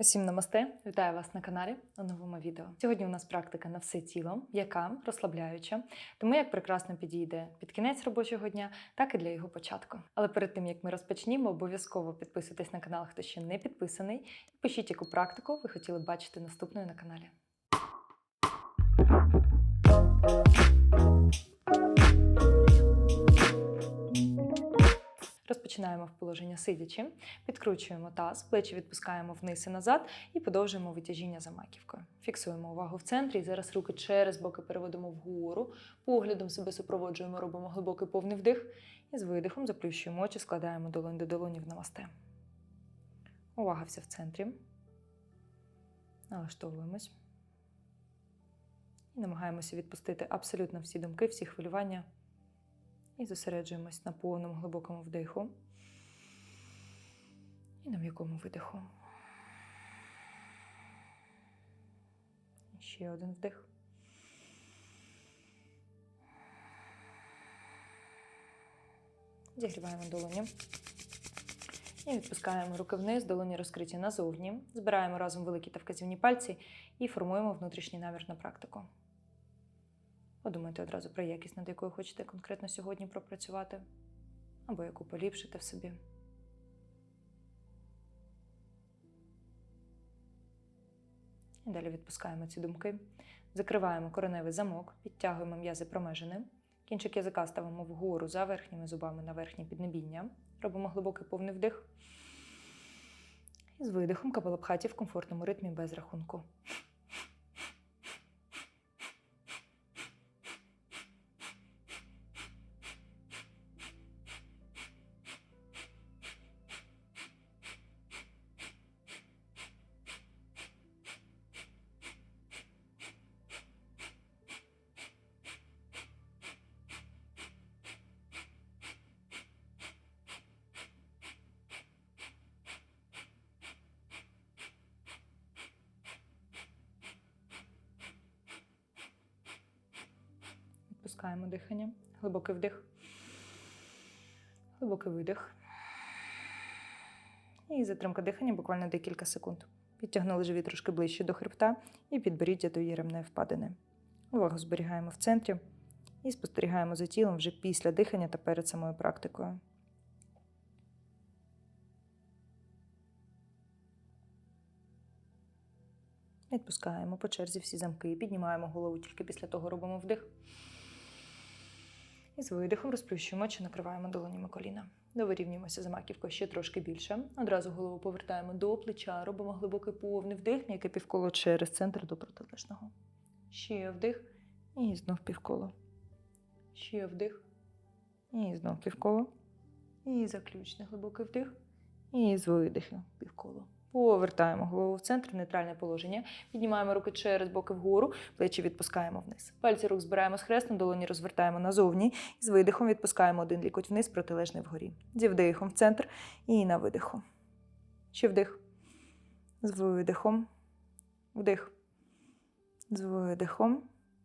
Усім намасте! Вітаю вас на каналі у новому відео. Сьогодні у нас практика на все тіло, яка розслабляюча, тому як прекрасно підійде під кінець робочого дня, так і для його початку. Але перед тим як ми розпочнімо, обов'язково підписуйтесь на канал, хто ще не підписаний, і пишіть, яку практику ви хотіли бачити наступною на каналі. Розпочинаємо в положення сидячи, підкручуємо таз, плечі відпускаємо вниз і назад і подовжуємо витяжіння за маківкою. Фіксуємо увагу в центрі. І зараз руки через боки переводимо вгору, поглядом себе супроводжуємо, робимо глибокий повний вдих і з видихом заплющуємо очі, складаємо долонь до долоні в намасте. Увага вся в центрі. Налаштовуємось. І намагаємося відпустити абсолютно всі думки, всі хвилювання. І зосереджуємось на повному глибокому вдиху і на м'якому видиху. Ще один вдих. Зігріваємо долоні. І відпускаємо руки вниз, долоні розкриті назовні. Збираємо разом великі та вказівні пальці і формуємо внутрішній намір на практику. Подумайте одразу про якість, над якою хочете конкретно сьогодні пропрацювати, або яку поліпшити в собі. І далі відпускаємо ці думки, закриваємо кореневий замок, підтягуємо м'язи промежини, кінчик язика ставимо вгору за верхніми зубами на верхнє піднебіння, робимо глибокий повний вдих. І з видихом капелапхаті в комфортному ритмі без рахунку. Затримка дихання буквально декілька секунд. Підтягнули живіт трошки ближче до хребта і підборіддя до єремної впадини. Увагу зберігаємо в центрі і спостерігаємо за тілом вже після дихання та перед самою практикою. Відпускаємо по черзі всі замки, піднімаємо голову, тільки після того робимо вдих. І з видихом розплющуємо очі, накриваємо долонями коліна. Довирівнюємося за маківкою ще трошки більше. Одразу голову повертаємо до плеча, робимо глибокий повний вдих, м'яке півколо через центр до протилежного. Ще вдих і знов півколо. Ще вдих. І знов півколо. І заключний глибокий вдих. І з видиху півколо. Повертаємо голову в центр, нейтральне положення. Піднімаємо руки через боки вгору, плечі відпускаємо вниз. Пальці рук збираємо з хрестом, долоні розвертаємо назовні. І з видихом відпускаємо один лікоть вниз, протилежний вгорі. Зі вдихом в центр і на видиху. Ще вдих. З видихом. Вдих. З видихом.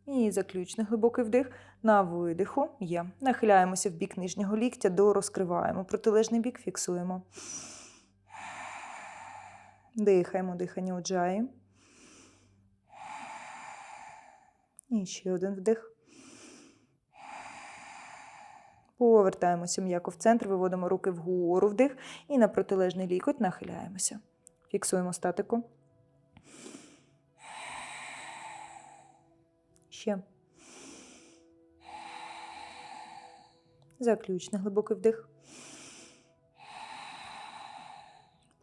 І заключний глибокий вдих. На видиху є. Нахиляємося в бік нижнього ліктя, дорозкриваємо. Протилежний бік фіксуємо. Дихаємо, дихання уджаї. І ще один вдих. Повертаємося м'яко в центр, виводимо руки вгору вдих і на протилежний лікоть нахиляємося. Фіксуємо статику. Ще. Заключний глибокий вдих.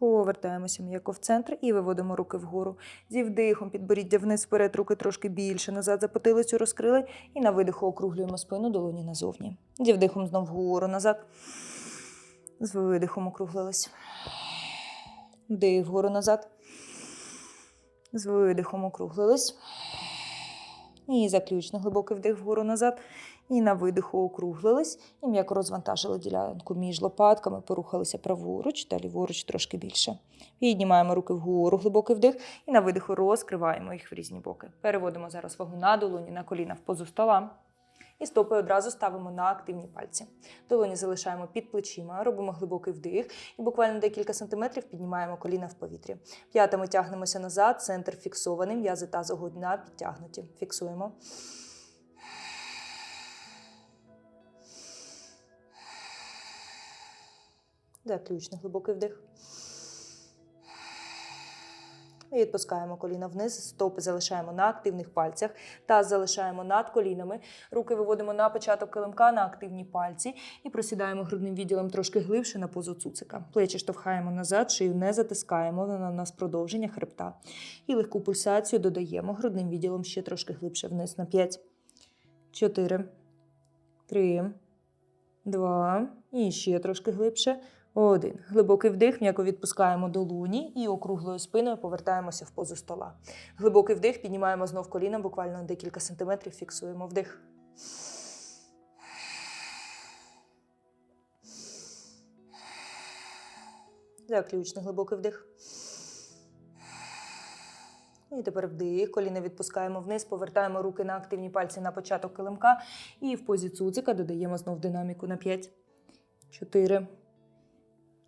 Повертаємося м'яко в центр і виводимо руки вгору. Зі вдихом підборіддя вниз вперед, руки трошки більше. Назад за потилицю розкрили. І на видиху округлюємо спину, долоні назовні. Зі вдихом знов вгору назад. З видихом округлились. Вдих вгору назад. З видихом округлились. І заключний глибокий вдих вгору назад. І на видиху округлились, і м'яко розвантажили ділянку між лопатками, порухалися праворуч та ліворуч трошки більше. Піднімаємо руки вгору, глибокий вдих, і на видиху розкриваємо їх в різні боки. Переводимо зараз вагу на долоні, на коліна в позу стола. І стопи одразу ставимо на активні пальці. Долоні залишаємо під плечима, робимо глибокий вдих і буквально декілька сантиметрів піднімаємо коліна в повітрі. П'ятами тягнемося назад, центр фіксований, м'язи тазового дна підтягнуті. Фіксуємо. Заключний глибокий вдих. І відпускаємо коліна вниз, стопи залишаємо на активних пальцях, таз залишаємо над колінами, руки виводимо на початок килимка на активні пальці і просідаємо грудним відділом трошки глибше на позу цуцика. Плечі штовхаємо назад, шию не затискаємо, у нас продовження хребта. І легку пульсацію додаємо грудним відділом ще трошки глибше вниз на 5, 4, 3, 2 і ще трошки глибше. Один. Глибокий вдих, м'яко відпускаємо долоні і округлою спиною повертаємося в позу стола. Глибокий вдих, піднімаємо знов коліна, буквально декілька сантиметрів, фіксуємо вдих. Заключний глибокий вдих. І тепер вдих, коліна відпускаємо вниз, повертаємо руки на активні пальці на початок килимка. І в позі цуцика додаємо знов динаміку на 5, 4,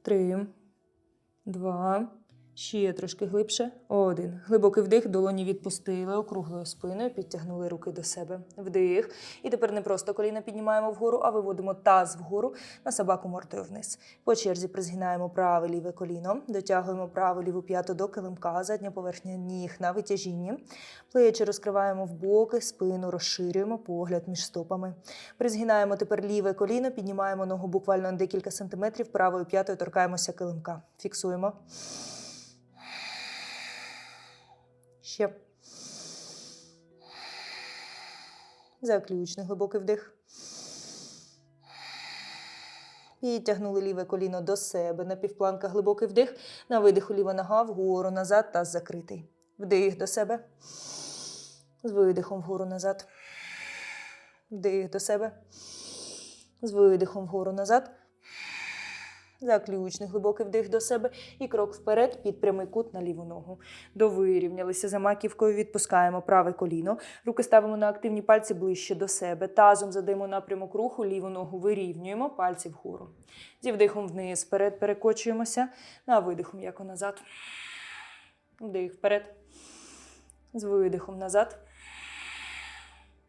Три, два. Ще трошки глибше. Один. Глибокий вдих, долоні відпустили, округлою спиною, підтягнули руки до себе. Вдих. І тепер не просто коліна піднімаємо вгору, а виводимо таз вгору на собаку мордою вниз. По черзі призгинаємо праве ліве коліно, дотягуємо праву ліву п'яту до килимка, задня поверхня ніг на витяжінні. Плечі розкриваємо в боки, спину розширюємо погляд між стопами. Призгинаємо тепер ліве коліно, піднімаємо ногу буквально на декілька сантиметрів, правою п'ятою торкаємося килимка. Фіксуємо. Ще. Заключний глибокий вдих. Підтягнули ліве коліно до себе. На півпланка глибокий вдих. На видиху ліва нога вгору, назад, таз закритий. Вдих до себе. З видихом вгору назад. Вдих до себе. З видихом вгору назад. Заключний глибокий вдих до себе і крок вперед під прямий кут на ліву ногу. Довирівнялися за маківкою, відпускаємо праве коліно. Руки ставимо на активні пальці ближче до себе. Тазом задаємо напрямок руху, ліву ногу вирівнюємо, пальці вгору. Зі вдихом вниз, вперед перекочуємося. На видиху м'яко назад. Вдих вперед. З видихом назад.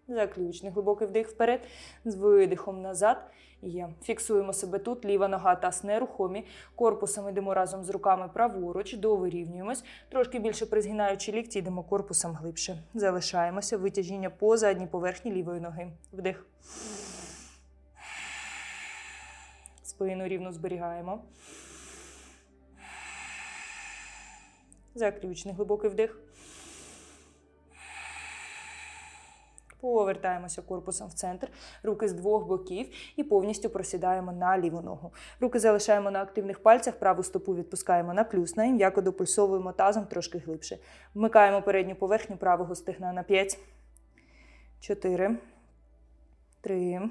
Заключний глибокий вдих вперед. З видихом назад. Є. Фіксуємо себе тут, ліва нога таз нерухомі. Корпусом йдемо разом з руками праворуч, довирівнюємось. Трошки більше призгинаючи лікті, йдемо корпусом глибше. Залишаємося. Витяжіння по задній поверхні лівої ноги. Вдих. Спину рівно зберігаємо. Заключний глибокий вдих. Повертаємося корпусом в центр, руки з двох боків і повністю просідаємо на ліву ногу. Руки залишаємо на активних пальцях, праву стопу відпускаємо на плюс, на м'яко допульсовуємо тазом трошки глибше. Вмикаємо передню поверхню правого стегна на 5, 4, 3,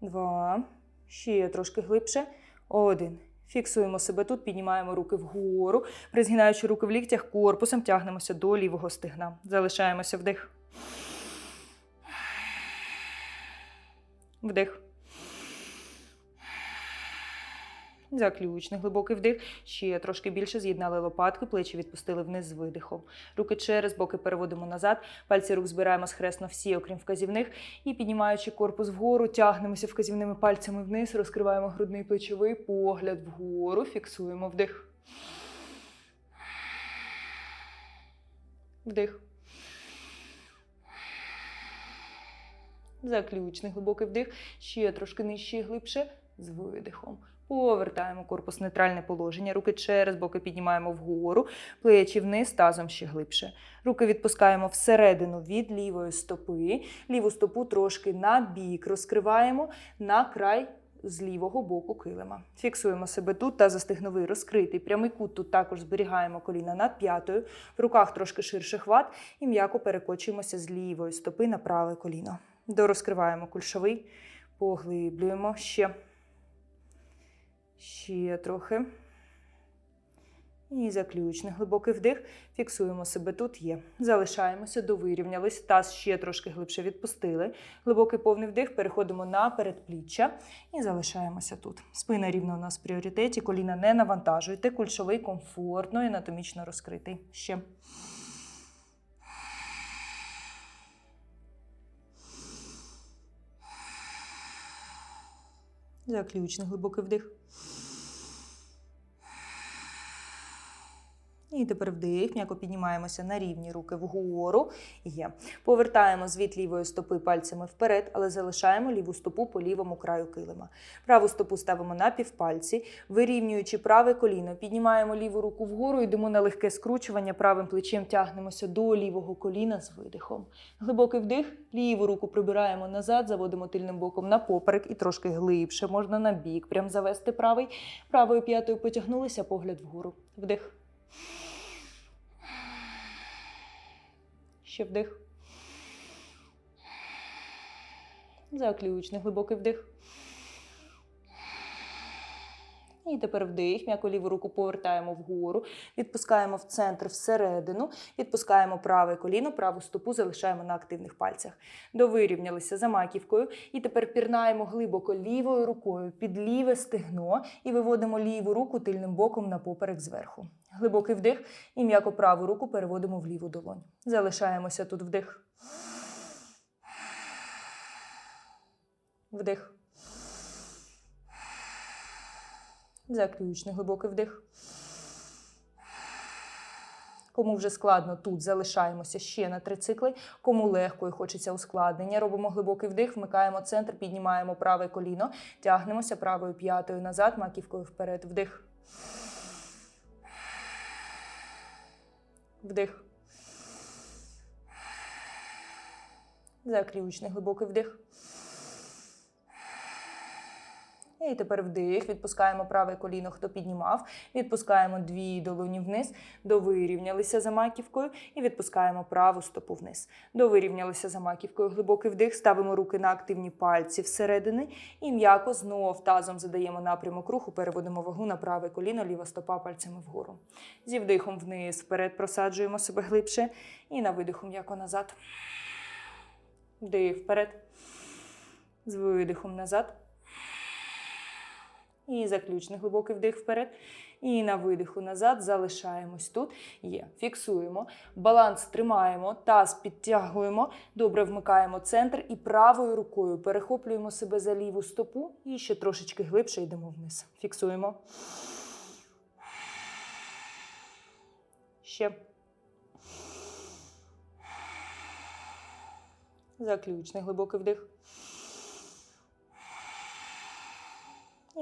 2, ще трошки глибше, 1. Фіксуємо себе тут, піднімаємо руки вгору, призгинаючи руки в ліктях, корпусом тягнемося до лівого стегна. Залишаємося вдих. Вдих. Заключний глибокий вдих. Ще трошки більше з'єднали лопатки, плечі відпустили вниз з видихом. Руки через боки переводимо назад. Пальці рук збираємо схресно всі, окрім вказівних. І піднімаючи корпус вгору, тягнемося вказівними пальцями вниз, розкриваємо грудний плечовий погляд вгору, фіксуємо вдих. Вдих. Заключний глибокий вдих. Ще трошки нижче і глибше з видихом. Повертаємо корпус в нейтральне положення. Руки через боки піднімаємо вгору, плечі вниз, тазом ще глибше. Руки відпускаємо всередину від лівої стопи. Ліву стопу трошки на бік розкриваємо на край з лівого боку килима. Фіксуємо себе тут та застигновий розкритий. Прямий кут тут також зберігаємо коліна над п'ятою. В руках трошки ширший хват і м'яко перекочуємося з лівої стопи на праве коліно. Дорозкриваємо кульшовий, поглиблюємо ще. Ще трохи. І заключний глибокий вдих. Фіксуємо себе тут є. Залишаємося, довирівнялись. Таз ще трошки глибше відпустили. Глибокий повний вдих. Переходимо на передпліччя і залишаємося тут. Спина рівно у нас в пріоритеті. Коліна не навантажуйте. Кульшовий комфортно і анатомічно розкритий. Ще. Заключний глибокий вдих. І тепер вдих, м'яко піднімаємося на рівні руки вгору. Є. Повертаємо звід лівої стопи пальцями вперед, але залишаємо ліву стопу по лівому краю килима. Праву стопу ставимо на півпальці, вирівнюючи праве коліно, піднімаємо ліву руку вгору, йдемо на легке скручування, правим плечем тягнемося до лівого коліна з видихом. Глибокий вдих, ліву руку прибираємо назад, заводимо тильним боком на поперек і трошки глибше, можна на бік, прям завести правий. Правою п'ятою потягнулися, погляд вгору. Вдих. Ще вдих. Заключний глибокий вдих. І тепер вдих, м'яко ліву руку повертаємо вгору, відпускаємо в центр всередину, відпускаємо праве коліно, праву стопу залишаємо на активних пальцях. Довирівнялися за маківкою. І тепер пірнаємо глибоко лівою рукою під ліве стегно і виводимо ліву руку тильним боком на поперек зверху. Глибокий вдих і м'яко праву руку переводимо в ліву долонь. Залишаємося тут вдих. Вдих. Заключний глибокий вдих. Кому вже складно тут, залишаємося ще на три цикли. Кому легко і хочеться ускладнення, робимо глибокий вдих, вмикаємо центр, піднімаємо праве коліно, тягнемося правою п'ятою назад, маківкою вперед. Вдих. Вдих. Заключний глибокий вдих. І тепер вдих, відпускаємо праве коліно, хто піднімав, відпускаємо дві долоні вниз, довирівнялися за маківкою. І відпускаємо праву стопу вниз. Довирівнялися за маківкою, глибокий вдих, ставимо руки на активні пальці всередини. І м'яко знов тазом задаємо напрямок руху, переводимо вагу на праве коліно, ліва стопа пальцями вгору. Зі вдихом вниз, вперед просаджуємо себе глибше. І на видиху м'яко назад. Вдих. Вперед. З видихом назад. І заключний глибокий вдих вперед. І на видиху назад залишаємось тут. Є. Фіксуємо. Баланс тримаємо, таз підтягуємо. Добре вмикаємо центр і правою рукою перехоплюємо себе за ліву стопу і ще трошечки глибше йдемо вниз. Фіксуємо. Ще. Заключний глибокий вдих.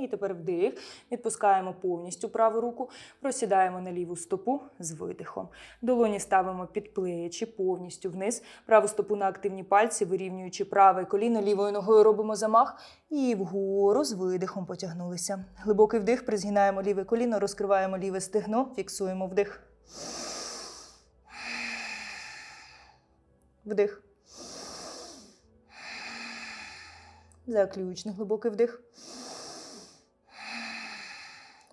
І тепер вдих. Відпускаємо повністю праву руку, просідаємо на ліву стопу з видихом. Долоні ставимо під плечі повністю вниз. Праву стопу на активні пальці, вирівнюючи праве коліно, лівою ногою робимо замах. І вгору з видихом потягнулися. Глибокий вдих, призгинаємо ліве коліно, розкриваємо ліве стегно, фіксуємо вдих. Вдих. Заключний глибокий вдих.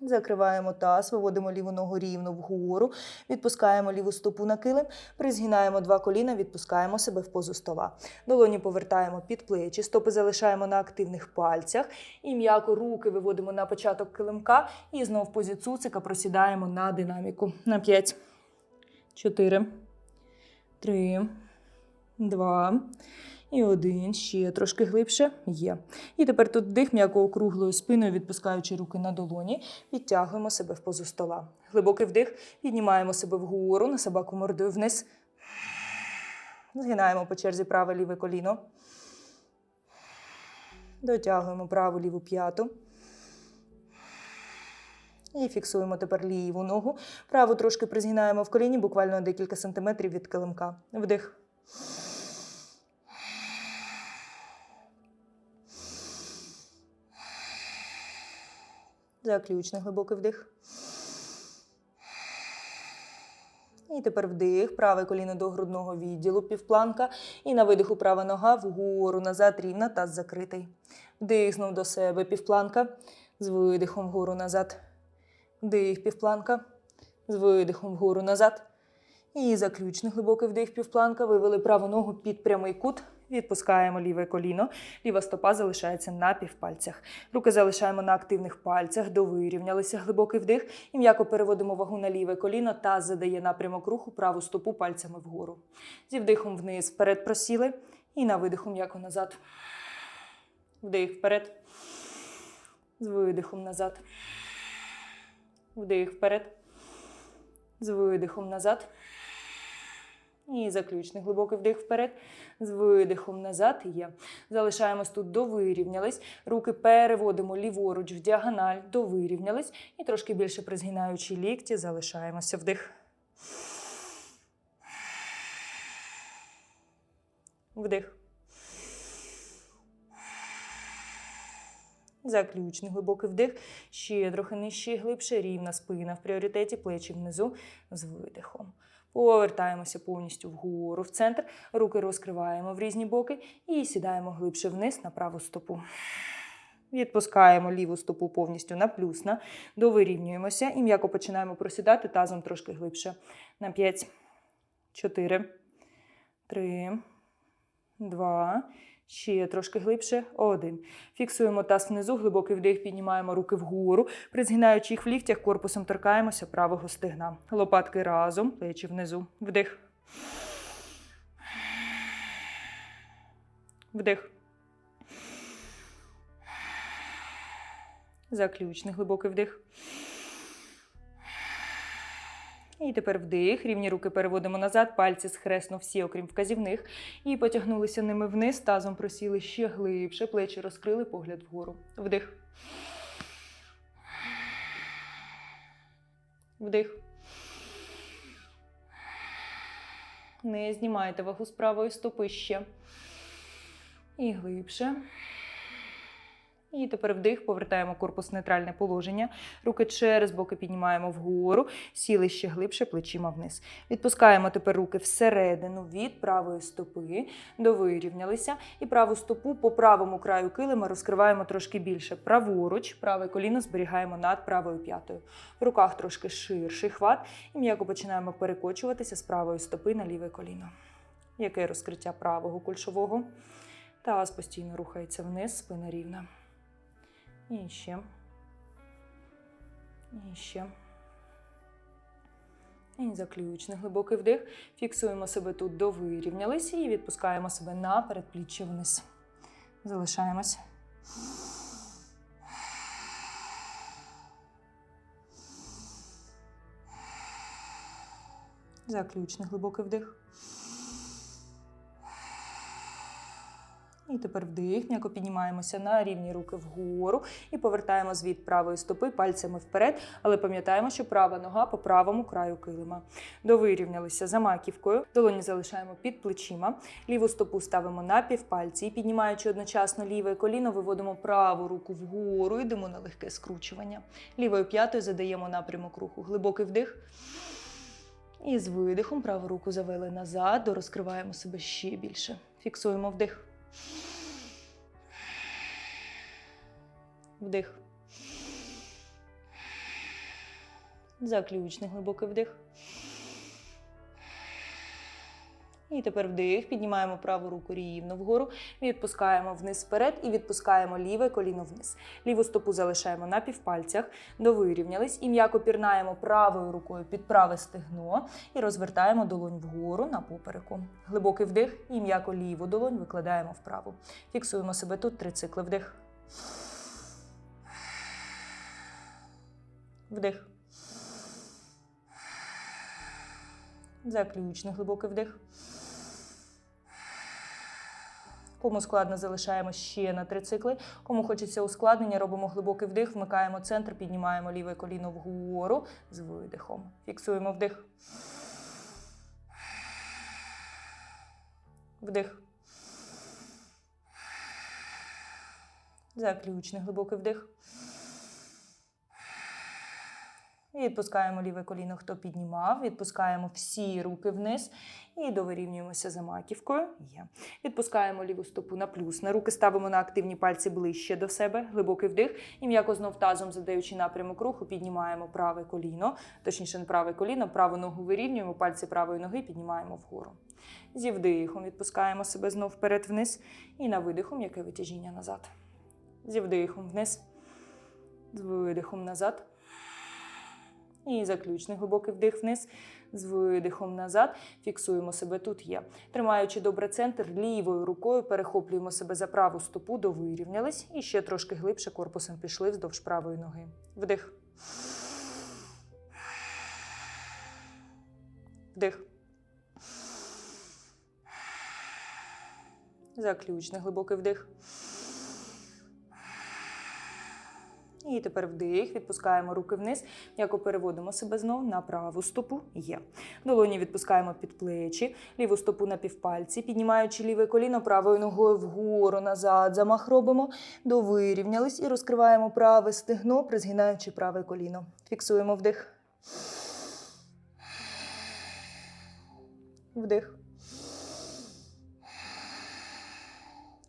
Закриваємо таз, виводимо ліву ногу рівно вгору, відпускаємо ліву стопу на килим, призгинаємо два коліна, відпускаємо себе в позу стола. Долоні повертаємо під плечі, стопи залишаємо на активних пальцях і м'яко руки виводимо на початок килимка і знов в позі цуцика просідаємо на динаміку. На 5, 4, 3, 2, і один, ще трошки глибше є. І тепер тут вдих м'яко округлою спиною, відпускаючи руки на долоні, підтягуємо себе в позу стола. Глибокий вдих, піднімаємо себе вгору, на собаку мордою вниз. Згинаємо по черзі праве ліве коліно. Дотягуємо праву ліву п'яту. І фіксуємо тепер ліву ногу. Праву трошки призгинаємо в коліні, буквально декілька сантиметрів від килимка. Вдих. Заключний глибокий вдих. І тепер вдих, праве коліно до грудного відділу, півпланка. І на видиху права нога вгору, назад, рівна, таз закритий. Вдих знов до себе, півпланка. З видихом вгору назад. Вдих, півпланка. З видихом вгору назад. І заключний глибокий вдих півпланка. Вивели праву ногу під прямий кут. Відпускаємо ліве коліно. Ліва стопа залишається на півпальцях. Руки залишаємо на активних пальцях. Довирівнялися глибокий вдих. І м'яко переводимо вагу на ліве коліно та задає напрямок руху праву стопу пальцями вгору. Зі вдихом вниз вперед просіли. І на видиху м'яко назад. Вдих вперед. З видихом назад. Вдих вперед. З видихом назад. І заключний глибокий вдих вперед. З видихом назад є. Залишаємось тут, довирівнялись. Руки переводимо ліворуч в діагональ, довирівнялись. І трошки більше призгинаючи лікті, залишаємося вдих. Вдих. Заключний глибокий вдих. Ще трохи нижче і глибше, рівна спина в пріоритеті, плечі внизу з видихом. Повертаємося повністю вгору в центр, руки розкриваємо в різні боки і сідаємо глибше вниз на праву стопу. Відпускаємо ліву стопу повністю на плюсна, довирівнюємося і м'яко починаємо просідати тазом трошки глибше. На 5, 4, 3, 2, Ще трошки глибше. Один. Фіксуємо таз внизу, глибокий вдих, піднімаємо руки вгору. Призгинаючи їх в ліктях, корпусом торкаємося правого стегна. Лопатки разом, плечі внизу. Вдих. Вдих. Заключний глибокий вдих. І тепер вдих, рівні руки переводимо назад, пальці схресно всі, окрім вказівних. І потягнулися ними вниз, тазом просіли ще глибше, плечі розкрили, погляд вгору. Вдих. Вдих. Не знімайте вагу з правої стопи ще. І глибше. І тепер вдих, повертаємо корпус в нейтральне положення. Руки через боки піднімаємо вгору, сіли ще глибше плечима вниз. Відпускаємо тепер руки всередину від правої стопи, довирівнялися. І праву стопу по правому краю килима розкриваємо трошки більше. Праворуч, праве коліно зберігаємо над правою п'ятою. В руках трошки ширший хват. І м'яко починаємо перекочуватися з правої стопи на ліве коліно. Яке розкриття правого кульшового? Таз постійно рухається вниз, спина рівна. І ще. І ще. І заключний глибокий вдих. Фіксуємо себе тут, довирівнялися і відпускаємо себе на передпліччя вниз. Залишаємось. Заключний глибокий вдих. І тепер вдих, м'яко піднімаємося на рівні руки вгору і повертаємо звід правої стопи пальцями вперед, але пам'ятаємо, що права нога по правому краю килима. Довирівнялися за маківкою, долоні залишаємо під плечима, ліву стопу ставимо на півпальці і піднімаючи одночасно ліве коліно, виводимо праву руку вгору, йдемо на легке скручування. Лівою п'ятою задаємо напрямок руху. Глибокий вдих. І з видихом праву руку завели назад, розкриваємо себе ще більше. Фіксуємо вдих. Вдих. Заключний глибокий вдих. І тепер вдих, піднімаємо праву руку рівно вгору, відпускаємо вниз вперед і відпускаємо ліве коліно вниз. Ліву стопу залишаємо на півпальцях, довирівнялись і м'яко пірнаємо правою рукою під праве стегно і розвертаємо долонь вгору на попереку. Глибокий вдих і м'яко ліву долонь викладаємо вправо. Фіксуємо себе тут три цикли. Вдих. Вдих. Заключний глибокий вдих. Кому складно, залишаємо ще на три цикли. Кому хочеться ускладнення, робимо глибокий вдих, вмикаємо центр, піднімаємо ліве коліно вгору з видихом. Фіксуємо вдих. Вдих. Заключний глибокий вдих. Відпускаємо ліве коліно, хто піднімав. Відпускаємо всі руки вниз і довирівнюємося за маківкою. Є. Відпускаємо ліву стопу на плюс. На руки ставимо на активні пальці ближче до себе. Глибокий вдих. І м'яко знов тазом, задаючи напрямок руху, піднімаємо праве коліно, точніше, не праве коліно, праву ногу вирівнюємо, пальці правої ноги піднімаємо вгору. Зі вдихом відпускаємо себе знов вперед вниз. І на видиху м'яке витяжіння назад. Зі вдихом вниз. З видихом назад. І заключний глибокий вдих вниз. З видихом назад. Фіксуємо себе тут є. Тримаючи добре центр, лівою рукою перехоплюємо себе за праву стопу, довирівнялись. І ще трошки глибше корпусом пішли вздовж правої ноги. Вдих. Вдих. Заключний глибокий вдих. І тепер вдих, відпускаємо руки вниз, м'яко переводимо себе знов на праву стопу. Є. Долоні відпускаємо під плечі, ліву стопу на півпальці, піднімаючи ліве коліно правою ногою вгору, назад. Замах робимо, довирівнялись і розкриваємо праве стегно, призгинаючи праве коліно. Фіксуємо вдих. Вдих.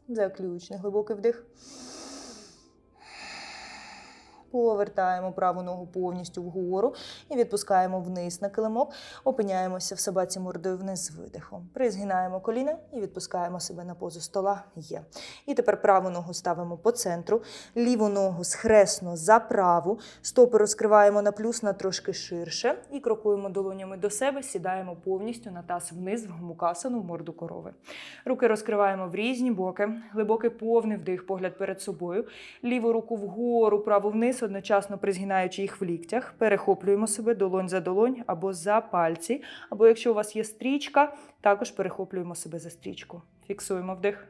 Заключний глибокий вдих. Повертаємо праву ногу повністю вгору і відпускаємо вниз на килимок. Опиняємося в собаці мордою вниз з видихом. Призгинаємо коліна і відпускаємо себе на позу стола. Є. І тепер праву ногу ставимо по центру, ліву ногу схресно за праву, стопи розкриваємо на плюс на трошки ширше і крокуємо долонями до себе, сідаємо повністю на таз вниз в гумукасану в морду корови. Руки розкриваємо в різні боки, глибокий повний вдих, погляд перед собою, ліву руку вгору, праву вниз, одночасно призгинаючи їх в ліктях, перехоплюємо себе долонь за долонь або за пальці. Або якщо у вас є стрічка, також перехоплюємо себе за стрічку. Фіксуємо вдих.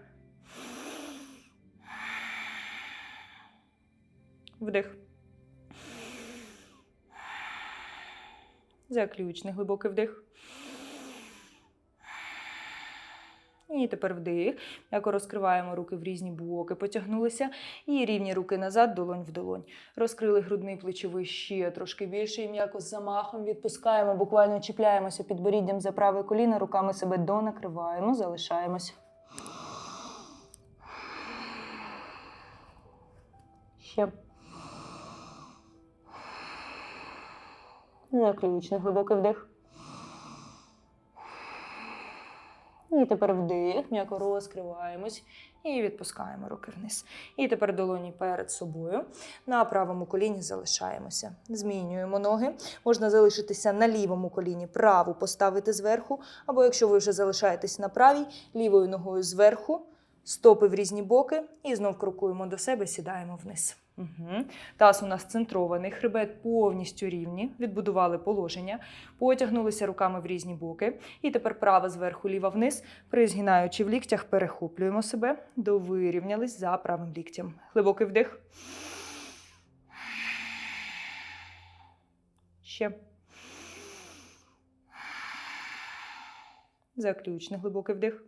Вдих. Заключний глибокий вдих. І тепер вдих. М'яко розкриваємо руки в різні боки, потягнулися. І рівні руки назад, долонь в долонь. Розкрили грудний плечовий ще трошки більше. І м'яко з замахом відпускаємо, буквально чіпляємося підборіддям за праве коліно, руками себе донакриваємо, залишаємось. Ще. Заключний глибокий вдих. І тепер вдих, м'яко розкриваємось і відпускаємо руки вниз. І тепер долоні перед собою. На правому коліні залишаємося. Змінюємо ноги. Можна залишитися на лівому коліні, праву поставити зверху. Або якщо ви вже залишаєтесь на правій, лівою ногою зверху, стопи в різні боки. І знов крокуємо до себе, сідаємо вниз. Угу. Таз у нас центрований, хребет повністю рівні, відбудували положення, потягнулися руками в різні боки. І тепер права зверху, ліва вниз, призгинаючи в ліктях, перехоплюємо себе, довирівнялись за правим ліктям. Глибокий вдих. Ще. Заключний глибокий вдих.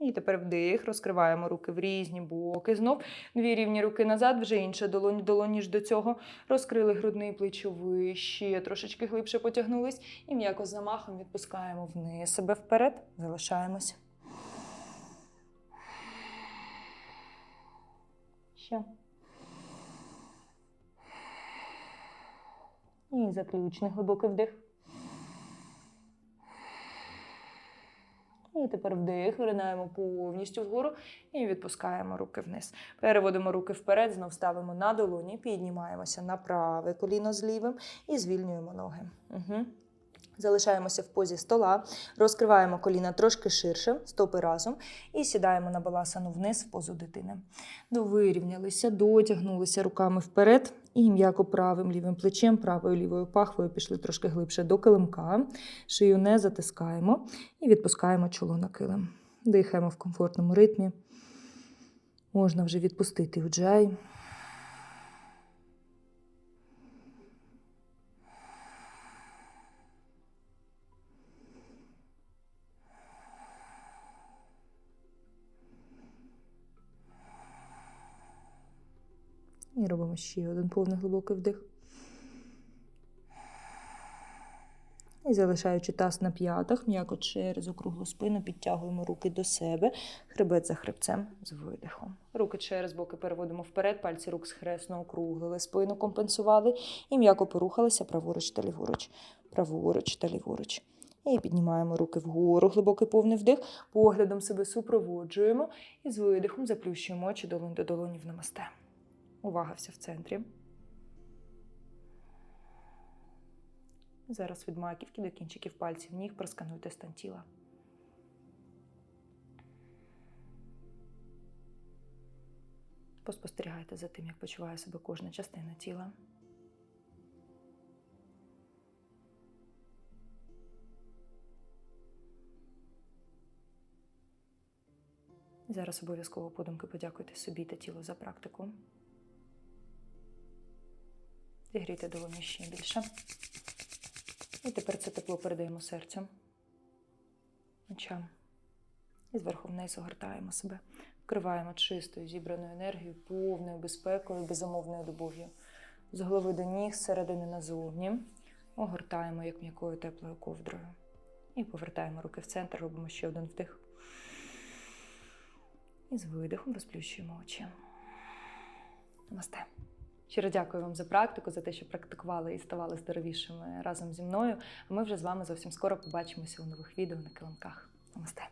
І тепер вдих, розкриваємо руки в різні боки. Знов дві рівні руки назад, вже інша долонь в долоні ж до цього. Розкрили грудний плечовий, ще трошечки глибше потягнулись. І м'яко з замахом відпускаємо вниз себе вперед, залишаємось. Ще. І заключний глибокий вдих. І тепер вдих, виринаємо повністю вгору і відпускаємо руки вниз. Переводимо руки вперед, знов ставимо на долоні, піднімаємося на праве коліно з лівим і звільнюємо ноги. Угу. Залишаємося в позі стола, розкриваємо коліна трошки ширше, стопи разом, і сідаємо на баласану вниз в позу дитини. Довирівнялися, дотягнулися руками вперед і м'яко правим лівим плечем, правою лівою пахвою пішли трошки глибше до килимка. Шию не затискаємо і відпускаємо чоло на килим. Дихаємо в комфортному ритмі. Можна вже відпустити уджай. Робимо ще один повний глибокий вдих. І залишаючи таз на п'ятах, м'яко через округлу спину підтягуємо руки до себе, хребет за хребцем з видихом. Руки через боки переводимо вперед, пальці рук схресно округлили, спину компенсували і м'яко порухалися праворуч та ліворуч, праворуч та ліворуч. І піднімаємо руки вгору, глибокий повний вдих, поглядом себе супроводжуємо і з видихом заплющуємо очі долонь до долоні в намасте. Увага вся в центрі. Зараз від маківки до кінчиків пальців ніг проскануйте стан тіла. Поспостерігайте за тим, як почуває себе кожна частина тіла. Зараз обов'язково подумки подякуйте собі та тілу за практику. Зігрійте долоні ще більше. І тепер це тепло передаємо серцю, очам. І зверху вниз огортаємо себе, вкриваємо чистою зібраною енергією, повною безпекою, безумовною любов'ю. З голови до ніг, середини назовні. Огортаємо як м'якою теплою ковдрою. І повертаємо руки в центр, робимо ще один вдих. І з видихом розплющуємо очі. Намасте. Щиро дякую вам за практику, за те, що практикували і ставали здоровішими разом зі мною. А ми вже з вами зовсім скоро побачимося у нових відео на килимках. Намасте.